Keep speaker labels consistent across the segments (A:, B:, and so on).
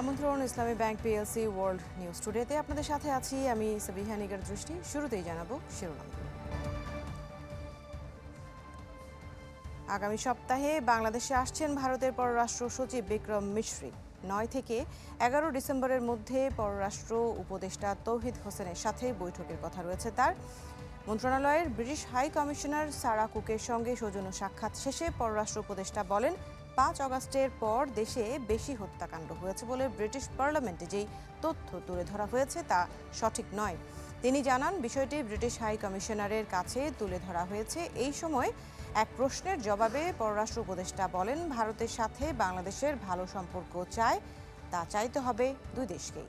A: আমন্ত্রণ, Islami bank PLC world news টুডেতে আপনাদের সাথে আছি আমি সাবিহা নিগার দৃষ্টি। শুরুতেই জানাব শিরোনামগুলো আগামী সপ্তাহে বাংলাদেশে আসছেন ভারতের পররাষ্ট্র সচিব বিক্রম মিশ্রি। নয় থেকে এগারো ডিসেম্বরের মধ্যে পররাষ্ট্র উপদেষ্টা তৌহিদ হোসেনের সাথে বৈঠকের কথা রয়েছে তার। মন্ত্রণালয়ের ব্রিটিশ হাই কমিশনার সারা কুকের সঙ্গে সৌজন্য সাক্ষাৎ শেষে পররাষ্ট্র উপদেষ্টা বলেন পাঁচ অগাস্টের পর দেশে বেশি হত্যাকাণ্ড হয়েছে বলে ব্রিটিশ পার্লামেন্টে যেই তথ্য তুলে ধরা হয়েছে তা সঠিক নয়। তিনি জানান, বিষয়টি ব্রিটিশ হাই কমিশনারের কাছে তুলে ধরা হয়েছে। এই সময় এক প্রশ্নের জবাবে পররাষ্ট্র উপদেষ্টা বলেন, ভারতের সাথে বাংলাদেশের ভালো সম্পর্ক চায় তা চাইতে হবে দুই দেশকেই।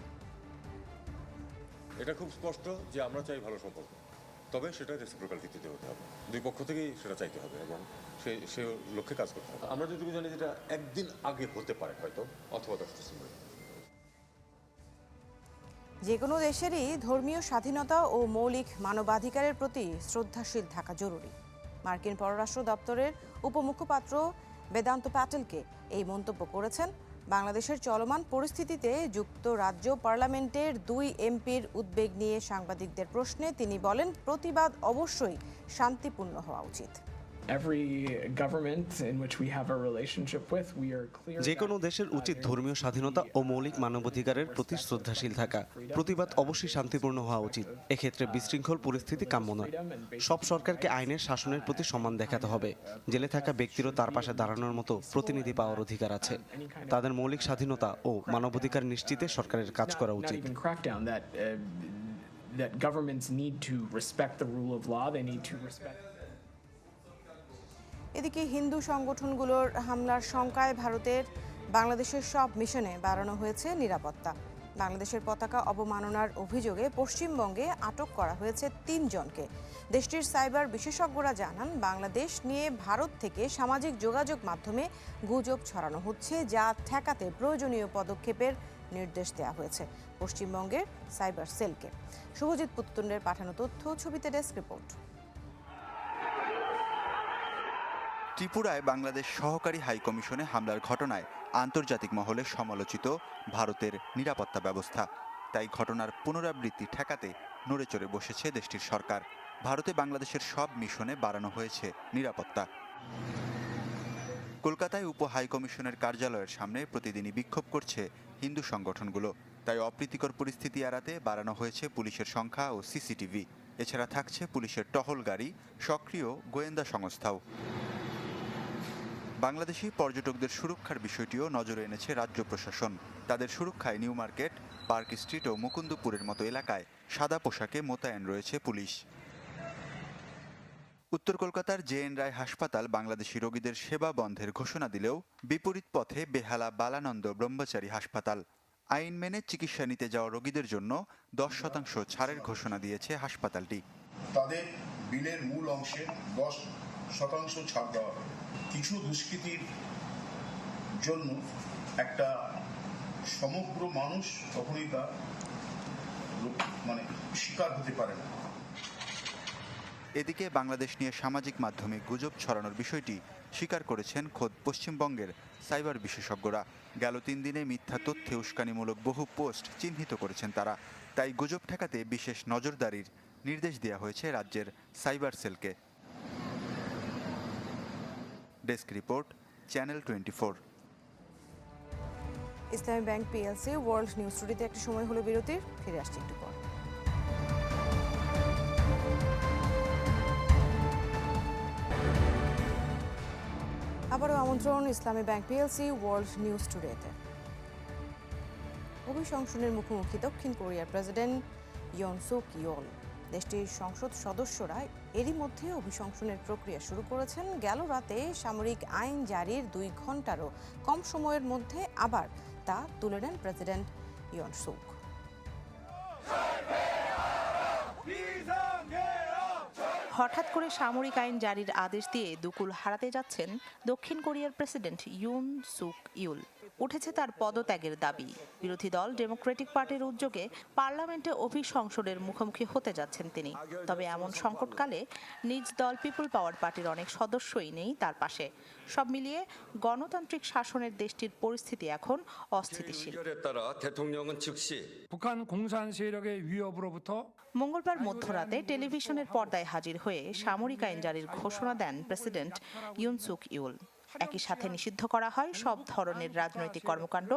B: এটা খুব স্পষ্ট যে আমরা চাই ভালো সম্পর্ক। তবে সেটা রেসিপ্রোকাল ভিত্তিতে হতে হবে। দুই পক্ষ থেকেই সেটা চাইতে হবে এবং সে সে লক্ষ্যে কাজ করতে হবে। আমরা যেটুকু জানি যেটা একদিন আগে হতে পারে হয়তো, অথবা দশ ডিসেম্বর
A: যে কোনো দেশেরই ধর্মীয় স্বাধীনতা ও মৌলিক মানবাধিকারের প্রতি শ্রদ্ধাশীল থাকা জরুরি। মার্কিন পররাষ্ট্র দপ্তরের উপমুখপাত্র বেদান্ত প্যাটেলকে এই মন্তব্য করেছেন বাংলাদেশের চলমান পরিস্থিতিতে যুক্তরাজ্য পার্লামেন্টের দুই এমপির উদ্বেগ নিয়ে সাংবাদিকদের প্রশ্নে তিনি বলেন, প্রতিবাদ অবশ্যই শান্তিপূর্ণ হওয়া উচিত।
C: Every government in which we have a relationship with, we are clear.
D: যে কোনো দেশের উচিত ধর্মীয় স্বাধীনতা ও মৌলিক মানবাধিকারের প্রতি শ্রদ্ধাশীল থাকা প্রতিবাদ অবশ্যই শান্তিপূর্ণ হওয়া উচিত এক্ষেত্রে বিশৃঙ্খল পরিস্থিতি কাম্য নয় সব সরকারকে আইনের শাসনের প্রতি সম্মান দেখাতে হবে জেলে থাকা ব্যক্তিরও তার পাশে দাঁড়ানোর মতো প্রতিনিধি পাওয়ার অধিকার আছে তাদের মৌলিক স্বাধীনতা ও মানবাধিকার নিশ্চিতে সরকারের কাজ করা উচিত
C: uh, that governments need to respect the rule of law. They need to respect.
A: এদিকে হিন্দু সংগঠনগুলোর হামলার শঙ্কায় ভারতের বাংলাদেশের সব মিশনে বাড়ানো হয়েছে নিরাপত্তা। বাংলাদেশের পতাকা অবমাননার অভিযোগে পশ্চিমবঙ্গে আটক করা হয়েছে তিনজনকে। দেশটির সাইবার বিশেষজ্ঞরা জানান, বাংলাদেশ নিয়ে ভারত থেকে সামাজিক যোগাযোগ মাধ্যমে গুজব ছড়ানো হচ্ছে, যা ঠেকাতে প্রয়োজনীয় পদক্ষেপের নির্দেশ দেওয়া হয়েছে পশ্চিমবঙ্গের সাইবার সেলকে। শুভজিৎ পুত্তুন্ডের পাঠানো তথ্য, ছবিতে ডেস্ক রিপোর্ট।
E: ত্রিপুরায় বাংলাদেশ সহকারী হাই কমিশনে হামলার ঘটনায় আন্তর্জাতিক মহলে সমালোচিত ভারতের নিরাপত্তা ব্যবস্থা। তাই ঘটনার পুনরাবৃত্তি ঠেকাতে নড়ে চড়ে বসেছে দেশটির সরকার। ভারতে বাংলাদেশের সব মিশনে বাড়ানো হয়েছে নিরাপত্তা। কলকাতায় উপ হাই কমিশনের কার্যালয়ের সামনে প্রতিদিনই বিক্ষোভ করছে হিন্দু সংগঠনগুলো। তাই অপ্রীতিকর পরিস্থিতি এড়াতে বাড়ানো হয়েছে পুলিশের সংখ্যা ও সিসিটিভি। এছাড়া থাকছে পুলিশের টহল গাড়ি, সক্রিয় গোয়েন্দা সংস্থাও। বাংলাদেশি পর্যটকদের সুরক্ষার বিষয়টিও নজরে এনেছে রাজ্য প্রশাসন। তাদের সুরক্ষায় নিউ মার্কেট, পার্ক স্ট্রিট ও মুকুন্দপুরের মতো এলাকায় সাদা পোশাকে মোতায়েন রয়েছে পুলিশ। উত্তর কলকাতার জে এন রায় হাসপাতাল বাংলাদেশি রোগীদের সেবা বন্ধের ঘোষণা দিলেও বিপরীত পথে বেহালা বালানন্দ ব্রহ্মচারী হাসপাতাল। আইন মেনে চিকিৎসা নিতে যাওয়া রোগীদের জন্য দশ শতাংশ ছাড়ের ঘোষণা দিয়েছে হাসপাতালটি।
F: তাদের বিলের মূল অংশে দশ শতাংশ ছাড় দেওয়া হবে। কিছু দুষ্কৃতির জন্য একটা সমগ্র মানুষ কখনই তা মানে শিকার হতে পারে না।
E: এদিকে বাংলাদেশ নিয়ে সামাজিক মাধ্যমে গুজব ছড়ানোর বিষয়টি স্বীকার করেছেন খোদ পশ্চিমবঙ্গের সাইবার বিশেষজ্ঞরা। গেল তিন দিনে মিথ্যা তথ্যে উস্কানিমূলক বহু পোস্ট চিহ্নিত করেছেন তারা। তাই গুজব ঠেকাতে বিশেষ নজরদারির নির্দেশ দেওয়া হয়েছে রাজ্যের cyber সেলকে। Desk report channel twenty four
A: Islami bank PLC world news স্টুডিওতে একটা সময় হলো বিরতির, ফিরে আসছি একটু পর। আবারও আমন্ত্রণ Islami bank PLC world news টুডেতে অভিশংসনের মুখোমুখি দক্ষিণ কোরিয়ার প্রেসিডেন্ট ইয়ন সুক ইয়ল দেশটির সংসদ সদস্যরা এরই মধ্যে অভিশংসনের প্রক্রিয়া শুরু করেছেন। গেল রাতে সামরিক আইন জারির দুই ঘন্টারও কম সময়ের মধ্যে আবার তা তুলে নেন প্রেসিডেন্ট ইয়ন সুক
G: হঠাৎ করে সামরিক আইন জারির আদেশ দিয়ে দুকুল হারাতে যাচ্ছেন দক্ষিণ কোরিয়ার প্রেসিডেন্ট ইউন সুক ইউল। উঠেছে তার পদত্যাগের দাবি। বিরোধী দল ডেমোক্রেটিক পার্টির উদ্যোগে পার্লামেন্টে অভিসংসদের মুখোমুখি হতে যাচ্ছেন তিনি। তবে এমন সংকটকালে নিজ দল পিপুল পাওয়ার পার্টির অনেক সদস্যই নেই তার পাশে। সব মিলিয়ে গণতান্ত্রিক শাসনের দেশটির পরিস্থিতি এখন অস্থিতিশীল। মঙ্গলবার মধ্যরাতে টেলিভিশনের পর্দায় হাজির হয়ে সামরিক আইন জারির ঘোষণা দেন প্রেসিডেন্ট ইউনসুক ইউল। একই সাথে নিষিদ্ধ করা হয় সব ধরনের রাজনৈতিক কর্মকাণ্ড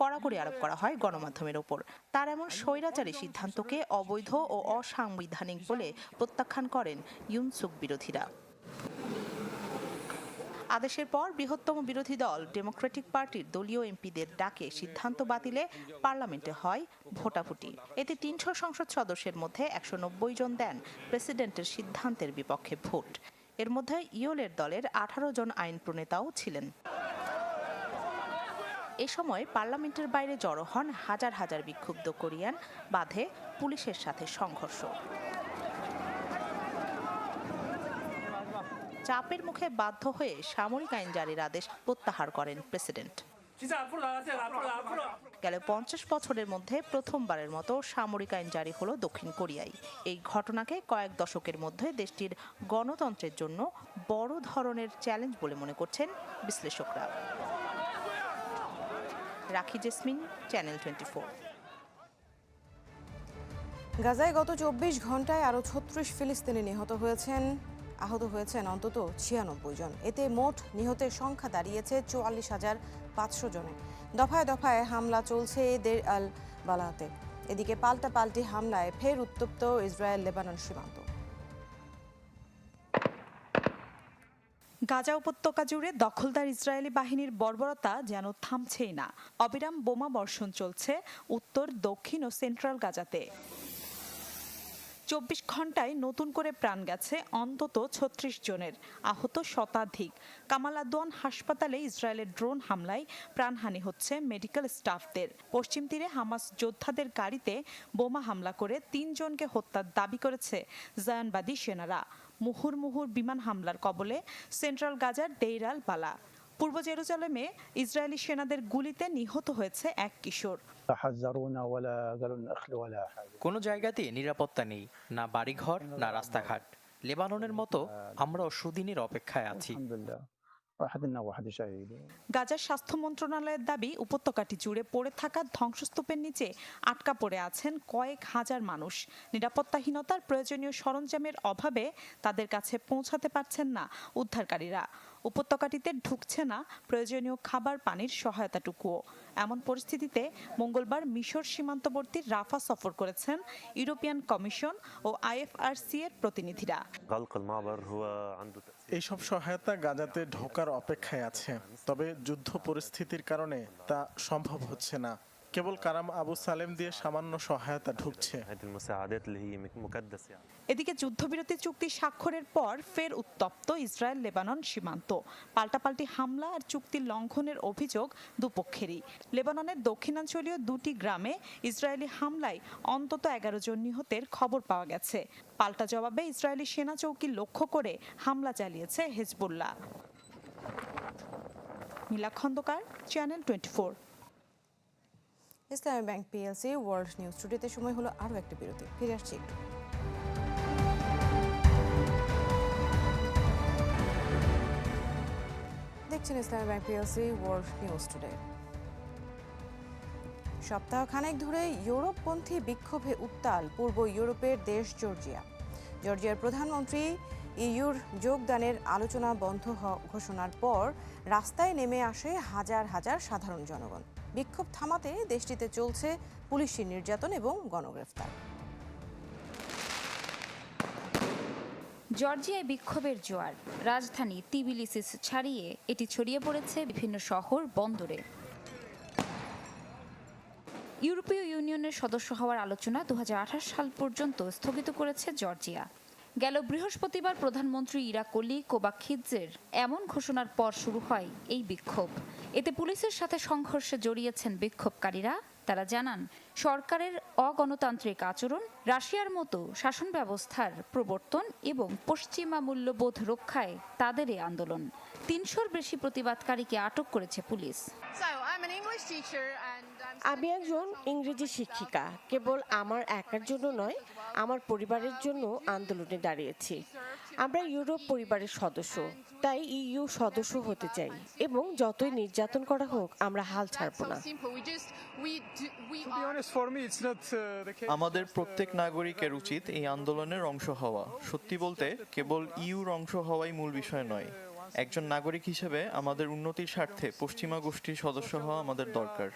G: কড়াকড়ি আরোপ করা হয় গণমাধ্যমের ওপর। তার এমন স্বৈরাচারী সিদ্ধান্তকে অবৈধ ও অসাংবিধানিক বলে প্রত্যাখ্যান করেন ইউনসুক বিরোধীরা। আদেশের পর বৃহত্তম বিরোধী দল ডেমোক্রেটিক পার্টির দলীয় এমপিদের ডাকে সিদ্ধান্ত বাতিলে পার্লামেন্টে হয় ভোটাভুটি। এতে তিনশো সংসদ সদস্যের মধ্যে একশো নব্বই জন দেন প্রেসিডেন্টের সিদ্ধান্তের বিপক্ষে ভোট। এর মধ্যে ইয়োলের দলের আঠারো জন আইন প্রণেতাও ছিলেন। এ সময় পার্লামেন্টের বাইরে জড়ো হন হাজার হাজার বিক্ষুব্ধ কোরিয়ান, বাধে পুলিশের সাথে সংঘর্ষ। চাপের মুখে বাধ্য হয়ে সামরিক আইন জারির আদেশ প্রত্যাহার করেন প্রেসিডেন্ট। গেল পঞ্চাশ বছরের মধ্যে প্রথমবারের মতো সামরিক আইন জারি হলো দক্ষিণ কোরিয়ায়। এই ঘটনাকে কয়েক দশকের মধ্যে দেশটির গণতন্ত্রের জন্য বড় ধরনের চ্যালেঞ্জ বলে মনে করছেন বিশ্লেষকরা। রাখি জেসমিন, চ্যানেল টোয়েন্টি
A: গাজায় গত চব্বিশ ঘন্টায় আরও ছত্রিশ ফিলিস্তিনি নিহত হয়েছেন। আহত হয়েছেন অন্তত ছিয়ানব্বই জন। এতে মোট নিহতের সংখ্যা দাঁড়িয়েছে চুয়াল্লিশ হাজার পাঁচশো জনে। দফায় দফায় হামলা চলছে দের আল বালাতে। এদিকে পাল্টা পাল্টি হামলায় ফের উত্তপ্ত ইসরায়েল লেবানন সীমান্ত।
H: গাজা উপত্যকা জুড়ে দখলদার ইসরায়েলি বাহিনীর বর্বরতা যেন থামছেই না। অবিরাম বোমা বর্ষণ চলছে উত্তর, দক্ষিণ ও সেন্ট্রাল গাজাতে। চব্বিশ ঘন্টায় নতুন করে প্রাণ গেছে অন্তত ছত্রিশ জনের, আহত শতাধিক। কামাল আদওয়ান হাসপাতালে ইসরায়েলের ড্রোন হামলায় প্রাণহানি হচ্ছে মেডিকেল স্টাফদের। পশ্চিম তীরে হামাস যোদ্ধাদের গাড়িতে বোমা হামলা করে তিনজনকে হত্যার দাবি করেছে জায়ানবাদী সেনারা। মুহুর মুহুর বিমান হামলার কবলে সেন্ট্রাল গাজার দেইরাল বালা। পূর্ব জেরুজালেমে ইসরায়েলি সেনাদের গুলিতে নিহত হয়েছে এক কিশোর।
I: কোনো জায়গাতে নিরাপত্তা নেই না বাড়িঘর না রাস্তাঘাট। লেবাননের মতো আমরাও সুদিনের অপেক্ষায় আছি।
H: গাজার স্বাস্থ্য মন্ত্রণালয়ের দাবি উপত্যকাটি জুড়ে পড়ে থাকা ধ্বংসস্তূপের নিচে আটকা পড়ে আছেন কয়েক হাজার মানুষ। নিরাপত্তাহীনতার প্রয়োজনীয় সরঞ্জামের অভাবে তাদের কাছে পৌঁছাতে পারছেন না উদ্ধারকারীরা। উপত্যকাটিতে ঢুকছে না প্রয়োজনীয় খাবার পানির সহায়তাটুকুও। এমন পরিস্থিতিতে মঙ্গলবার মিশর সীমান্তবর্তী রাফা সফর করেছেন ইউরোপিয়ান কমিশন ও আইএফআরসি এর প্রতিনিধিরা।
J: এইসব সহায়তা গাজাতে ঢোকার অপেক্ষায় আছে তবে যুদ্ধ পরিস্থিতির কারণে তা সম্ভব হচ্ছে না। কেবল কারাম আবু সালেম দিয়ে সামান্য সহায়তা ঢুকছে।
H: এদিকে যুদ্ধবিরতি চুক্তি স্বাক্ষরের পর ফের উত্তপ্ত ইসরায়েল লেবানন সীমান্ত। পাল্টাপাল্টি হামলা আর চুক্তি লঙ্ঘনের অভিযোগ দুপক্ষেরই। লেবাননের দক্ষিণাঞ্চলীয় দুটি গ্রামে ইসরায়েলি হামলায় অন্তত এগারো জন নিহতের খবর পাওয়া গেছে। পাল্টা জবাবে ইসরায়েলি সেনা চৌকি লক্ষ্য করে হামলা চালিয়েছে Hezbollah. Mila Khandakar channel twenty
A: Islami bank PLC world news টুডেতে সময় হলো আরও একটা বিরতি। ফিরে আসছি একটু। দেখছেন Islami bank PLC world news today. সপ্তাহখানেক ধরে ইউরোপপন্থী বিক্ষোভে উত্তাল পূর্ব ইউরোপের দেশ জর্জিয়া। জর্জিয়ার প্রধানমন্ত্রী ইউর যোগদানের আলোচনা বন্ধ ঘোষণার পর রাস্তায় নেমে আসে হাজার হাজার সাধারণ জনগণ। বিক্ষোভ থামাতে দেশটিতে চলছে পুলিশি নির্যাতন এবং গণগ্রেফতার।
K: জর্জিয়ায় বিক্ষোভের জোয়ার। রাজধানী তিবিলিসিস ছাড়িয়ে এটি ছড়িয়ে পড়েছে বিভিন্ন শহর বন্দরে। ইউরোপীয় ইউনিয়নের সদস্য হওয়ার আলোচনা দু হাজার আঠাশ সাল পর্যন্ত স্থগিত করেছে জর্জিয়া। গেল বৃহস্পতিবার প্রধানমন্ত্রী ইরাকলি কোবাখিজের এমন ঘোষণার পর শুরু হয় এই বিক্ষোভ। এতে পুলিশের সাথে সংঘর্ষে জড়িয়েছেন বিক্ষোভকারীরা। তারা জানান সরকারের অগণতান্ত্রিক আচরণ রাশিয়ার মতো শাসন ব্যবস্থার প্রবর্তন এবং পশ্চিমা মূল্যবোধ রক্ষায় তাদের এই আন্দোলন। তিনশোর বেশি প্রতিবাদকারীকে আটক করেছে পুলিশ।
L: আমি একজন ইংরেজি শিক্ষিকা। কেবল আমার একার জন্য নয় আমার পরিবারের জন্য আন্দোলনে দাঁড়িয়েছি। আমরা ইউরোপ পরিবারের সদস্য, তাই ইইউ সদস্য হতে চাই এবং যতই নির্যাতন করা হোক, আমরা হাল ছাড়বো না।
M: আমাদের প্রত্যেক নাগরিকের উচিত এই আন্দোলনের অংশ হওয়া। সত্যি বলতে, কেবল ইউর অংশ হওয়াই মূল বিষয় নয়। একজন নাগরিক হিসেবে আমাদের উন্নতির স্বার্থে পশ্চিমা গোষ্ঠীর সদস্য হওয়া আমাদের দরকার।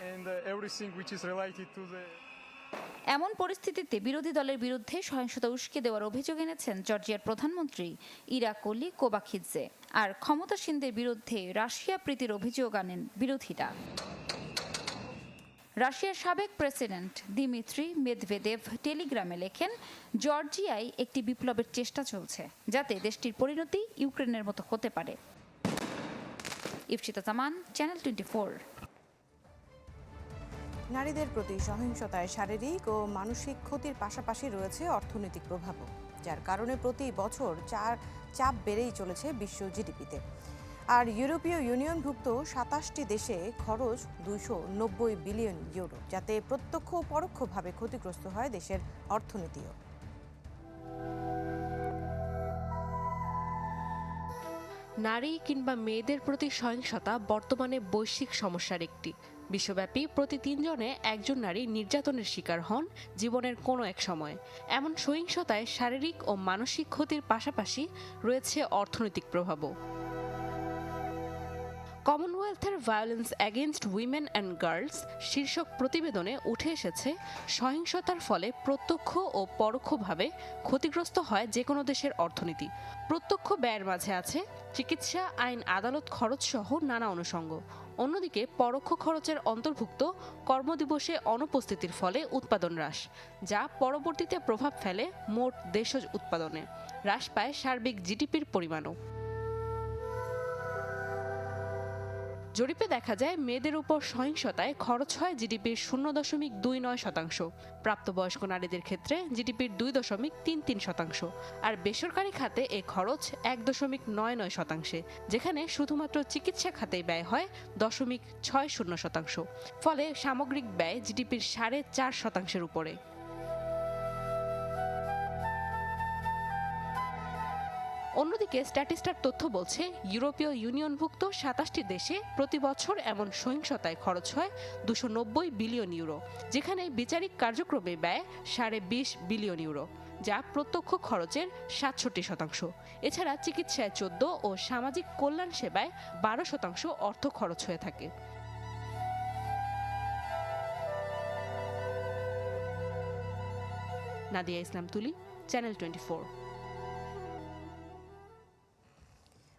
K: এমন পরিস্থিতিতে বিরোধী দলের বিরুদ্ধে সহিংসতা উস্কে দেওয়ার অভিযোগ এনেছেন জর্জিয়ার প্রধানমন্ত্রী ইরাকলি কোবাখিদজে আর ক্ষমতাসীনদের বিরুদ্ধে রাশিয়া প্রীতির অভিযোগ আনেন বিরোধীরা। রাশিয়ার সাবেক প্রেসিডেন্ট দিমিত্রি মেদভেদেভ টেলিগ্রামে লেখেন, জর্জিয়ায় একটি বিপ্লবের চেষ্টা চলছে, যাতে দেশটির পরিণতি ইউক্রেনের মতো হতে পারে। ইফসিতা জামান, চ্যানেল টোয়েন্টি
A: নারীদের প্রতি সহিংসতায় শারীরিক ও মানসিক ক্ষতির পাশাপাশি রয়েছে অর্থনৈতিক প্রভাবও, যার কারণে প্রতি বছর চার চাপ বেড়েই চলেছে বিশ্ব জিডিপিতে। আর ইউরোপীয় ইউনিয়নভুক্ত সাতাশটি দেশে খরচ দুইশো নব্বই বিলিয়ন ইউরো, যাতে প্রত্যক্ষ ও পরোক্ষভাবে ক্ষতিগ্রস্ত হয় দেশের অর্থনীতিও।
N: নারী কিংবা মেয়েদের প্রতি সহিংসতা বর্তমানে বৈশ্বিক সমস্যার একটি। বিশ্বব্যাপী প্রতি তিনজনে একজন নারী নির্যাতনের শিকার হন জীবনের কোনো এক সময়। এমন সহিংসতায় শারীরিক ও মানসিক ক্ষতির পাশাপাশি রয়েছে অর্থনৈতিক প্রভাবও। কমনওয়েলথের violence against women and girls শীর্ষক প্রতিবেদনে উঠে এসেছে, সহিংসতার ফলে প্রত্যক্ষ ও পরোক্ষভাবে ক্ষতিগ্রস্ত হয় যে কোনো দেশের অর্থনীতি। প্রত্যক্ষ ব্যয়ের মাঝে আছে চিকিৎসা, আইন, আদালত খরচ সহ নানা অনুষঙ্গ। অন্যদিকে পরোক্ষ খরচের অন্তর্ভুক্ত কর্মদিবসে অনুপস্থিতির ফলে উৎপাদন হ্রাস, যা পরবর্তীতে প্রভাব ফেলে মোট দেশজ উৎপাদনে, হ্রাস পায় সার্বিক জিডিপির পরিমাণও। জরিপে দেখা যায়, মেয়েদের উপর সহিংসতায় খরচ হয় জিডিপির শূন্য দশমিক দুই নয় শতাংশ। প্রাপ্তবয়স্ক নারীদের ক্ষেত্রে জিডিপির দুই দশমিক তিন তিন শতাংশ। আর বেসরকারি খাতে এ খরচ এক দশমিক নয় নয় শতাংশে, যেখানে শুধুমাত্র চিকিৎসা খাতেই ব্যয় হয় দশমিক ছয় শূন্য শতাংশ। ফলে সামগ্রিক ব্যয় জিডিপির সাড়ে চার শতাংশের উপরে। অন্যদিকে স্ট্যাটিস্টার তথ্য বলছে, ইউরোপীয় ইউনিয়নভুক্ত সাতাশটি দেশে প্রতি বছর এমন সহিংসতায় খরচ হয় দুশো বিলিয়ন ইউরো, যেখানে বিচারিক কার্যক্রমে ব্যয় সাড়ে বিশ বিলিয়ন ইউরো, যা প্রত্যক্ষ খরচের সাতষট্টি শতাংশ। এছাড়া চিকিৎসায় চোদ্দ ও সামাজিক কল্যাণ সেবায় বারো শতাংশ অর্থ খরচ হয়ে থাকে। নাদিয়া ইসলাম তুলি, চ্যানেল টোয়েন্টি